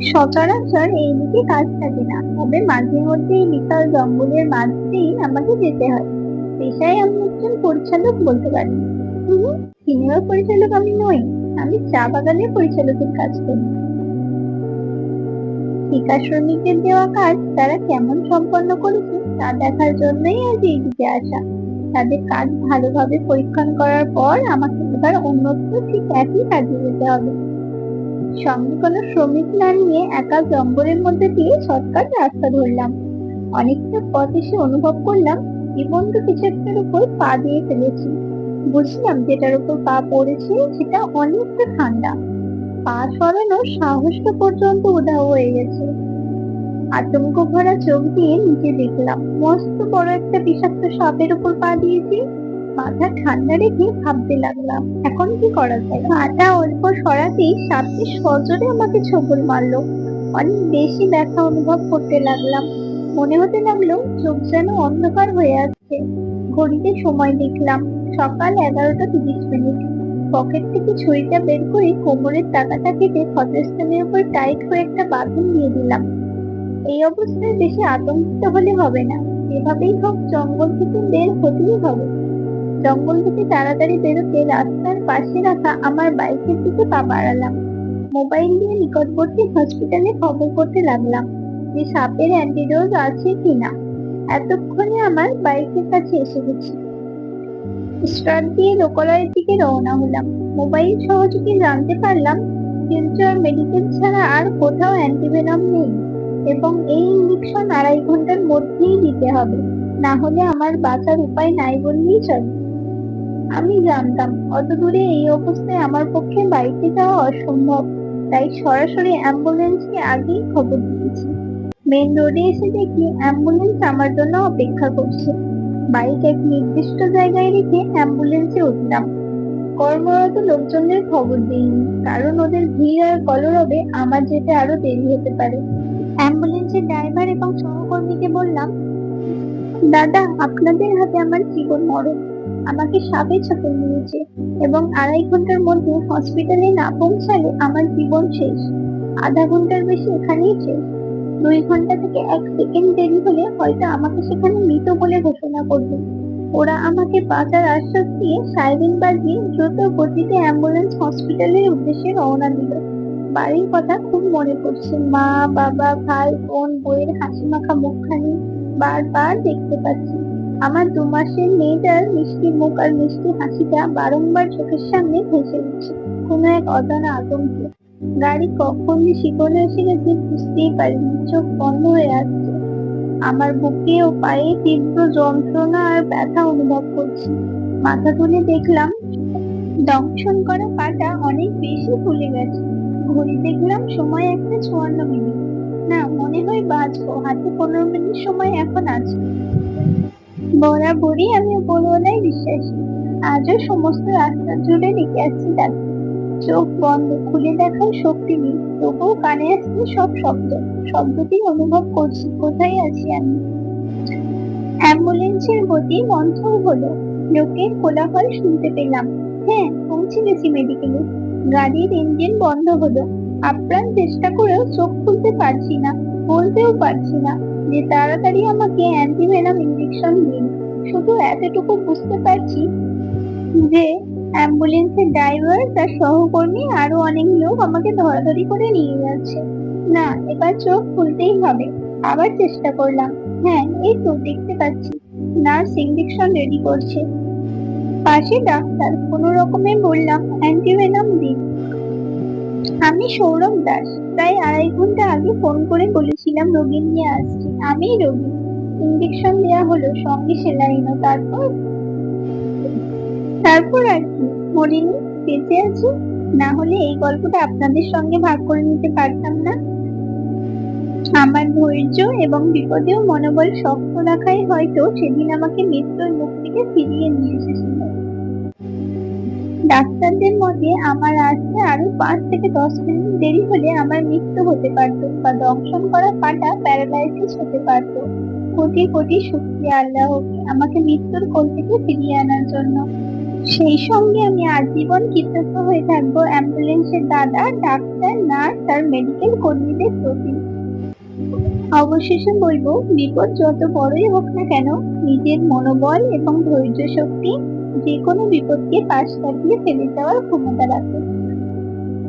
সচরাচর এইদিকে কাজ থাকে না। তবে মাঝে মধ্যে এই বিশাল জঙ্গলের আমাকে যেতে হয়। পেশায় আমি একজন পরিচালক বলতে পারি। সিনেমা পরিচালক আমি নই, আমি চা বাগানের পরিচালকের কাজ করি। ঠিকা শ্রমিকদের দেওয়া কাজ তারা কেমন সম্পন্ন করেছে তা দেখার জন্যই আজ এইদিকে আসা। তাদের কাজ ভালোভাবে পরীক্ষণ করার পর আমাকে এবার অন্যত্র ঠিক একই কাজে যেতে হবে। সঙ্গে কোনো শ্রমিক না নিয়ে একা জঙ্গলের মধ্যে দিয়ে শর্টকাট রাস্তা ধরলাম। অনেকটা পথ এসে অনুভব করলাম জীবন্ত কিছু একটার উপর পা দিয়ে ফেলেছি। বুঝলাম যেটার উপর পা পড়েছে সেটা অনেকটা ঠান্ডা। পা সরানোর সাহসটা পর্যন্ত উধাও হয়ে গেছে। আতঙ্ক ভরা চোখ দিয়ে নিচে দেখলাম, মস্ত বড় একটা বিষাক্ত সাপের উপর পা দিয়েছি। মাথা ঠান্ডা রেখে ভাবতে লাগলাম, এখন কি করা যায়? পাটা অল্প সরাতেই সাপটি সজোরে আমাকে ছোবল মারলো। অনেক বেশি ব্যথা অনুভব করতে লাগলাম। মনে হতে লাগল চোখ যেন অন্ধকার হয়ে আসছে ঘড়িতে সময় দেখলাম, সকাল এগারোটা তিরিশ মিনিট। পকেট থেকে ছুরিটা বের করে কোমরের টাকাটা কেটে ক্ষতস্থানের উপর টাইট করে একটা বাঁধন দিয়ে দিলাম। এই অবস্থায় বেশি আতঙ্কিত হলে হবে না। এভাবেই হোক, জঙ্গল থেকে বের হতেই হবে। জঙ্গল থেকে তাড়াতাড়ি বেরোতে রাস্তার পাশে রাখা আমার বাইকের দিকে পা বাড়ালাম। মোবাইল নিয়ে নিকটবর্তী হসপিটালে খবর করতে লাগলাম যে সাপের অ্যান্টিডোজ আছে কিনা। এতক্ষণে আমার বাইকের কাছে এসে গেছি। স্টার্ট দিয়ে লোকালয়ের দিকে রওনা হলাম। মোবাইল সহযোগে জানতে পারলাম ফিউচার মেডিকেল ছাড়া আর কোথাও অ্যান্টিভেনম নেই এবং এই ইঞ্জেকশন আড়াই ঘণ্টার মধ্যেই দিতে হবে। না হলে আমার বাঁচার উপায় নাই বললেই চলে। আমি জানতাম অত দূরে এই অবস্থায় আমার পক্ষে বাইকে যাওয়া অসম্ভব। তাই সরাসরি অ্যাম্বুলেন্সকে আগেই খবর দিয়েছি। মেন রোডে এসে দেখি অ্যাম্বুলেন্স আমার জন্য অপেক্ষা করছে। বাইক এক নির্দিষ্ট জায়গায় রেখে অ্যাম্বুলেন্সে উঠলাম। কর্মরত লোকজনদের খবর দিইনি, কারণ ওদের ভিড় আর কলরবে আমার যেতে আরও দেরি হতে পারে। অ্যাম্বুলেন্সের ড্রাইভার এবং সহকর্মীকে বললাম, দাদা, আপনাদের হাতে আমার জীবন মরণ। আমাকে সাপে চাপে নিয়েছে এবং আড়াই ঘণ্টার মধ্যে হসপিটালে না পৌঁছালে আমার জীবন শেষ। আধা ঘণ্টার বেশি এখানেই শেষ। দুই ঘণ্টা থেকে এক সেকেন্ড দেরি হলে হয়তো আমাকে সেখানে মৃত বলে ঘোষণা করবে। ওরা আমাকে বাঁচার আশ্বাস দিয়ে সাইরেন বাজিয়ে দ্রুত গতিতে অ্যাম্বুলেন্স হসপিটালের উদ্দেশ্যে রওনা দিল। বাড়ির কথা খুব মনে পড়ছে। মা, বাবা, ভাই, বোন বইয়ের হাসি মাখা মুখখানি বারবার দেখতে পাচ্ছি। আমার দু মাসের মেয়েটার মিষ্টি মুখ আর মিষ্টি হাসিটা বারংবার চোখের সামনে ভেসে উঠছে। কোনো এক অজানা আতঙ্কে। গাড়ি কখন যে শিকলে এসে গেছে বুঝতেই পারিনি। চোখ বন্ধ হয়ে আসছে। আমার বুকে ও পায়ে তীব্র যন্ত্রণা আর ব্যথা অনুভব করছি। মাথা তুলে দেখলাম, দংশন করা পাটা অনেক বেশি ফুলে গেছে। ঘড়ি দেখলাম সময় একটা চুয়ান্ন মিনিট। না, মনে হয় বাঁচবো হাতে পনেরো মিনিট সময় এখন আছে। বরাবরই আমি উপরওয়ালায় বিশ্বাসী। আজও সমস্ত রাস্তা জুড়ে লিখে আসছি তাকে। চোখ বন্ধ, খুলে দেখার শক্তি নেই, তবুও কানে আসছে সব শব্দ। শব্দটি অনুভব করছি, কোথায় আছি আমি? অ্যাম্বুলেন্সের গতি মন্থর হলো। লোকের কোলাহল শুনতে পেলাম। হ্যাঁ পৌঁছে গেছি মেডিকেলে। গাড়ির ইঞ্জিন বন্ধ হলো। আপ্রাণ চেষ্টা করেও চোখ খুলতে পারছি না, বলতেও পারছি না। যে তাড়াতাড়ি আমাকে অ্যান্টিভেনাম ইঞ্জেকশন দিন। শুধু এতটুকু বুঝতে পারছি যে অ্যাম্বুলেন্সের ড্রাইভার তার সহকর্মী আরও অনেক লোক আমাকে ধরাধরি করে নিয়ে যাচ্ছে। না, এবার চোখ খুলতেই হবে। আবার চেষ্টা করলাম। হ্যাঁ এই তো দেখতে পাচ্ছি। নার্স ইঞ্জেকশন রেডি করছে। পাশে ডাক্তার। কোনো রকমে বললাম, অ্যান্টিভেনাম দিন। আমি সৌরভ দাস। প্রায় আড়াই ঘণ্টা আগে ফোন করে বলেছিলাম, রোগী নিয়ে আসছি। আমি রোগী। ইঞ্জেকশন দেওয়া হলো, সঙ্গে সেলাইনও তারপর? তারপর আর কি? মরিনি বেঁচে আছি। না হলে এই গল্পটা আপনাদের সঙ্গে ভাগ করে নিতে পারতাম না। আমার ধৈর্য এবং বিপদেও মনোবল শক্ত রাখাই হয়তো সেদিন আমাকে মৃত্যুর মুখ থেকে ফিরিয়ে নিয়ে এসেছিল। ডাক্তারদের মতে আমার আসতে আরও পাঁচ থেকে দশ মিনিট দেরি হলে আমার মৃত্যু হতে পারত বা দংশন করা পাটা প্যারালাইসিস হতে পারত। কোটি কোটি শুক্রিয়া আল্লাহকে আমাকে মৃত্যুর কোল থেকে ফিরিয়ে আনার জন্য। সেই সঙ্গে আমি আজীবন কৃতজ্ঞ হয়ে থাকব অ্যাম্বুলেন্সের দাদা, ডাক্তার, নার্স আর মেডিকেল কর্মীদের প্রতি। অবশেষে বলব, বিপদ যত বড়ই হোক না কেন, নিজের মনোবল এবং ধৈর্য শক্তি যে কোনো বিপদকে পাশ কাটিয়ে ফেলে যাওয়ার ক্ষমতা রাখে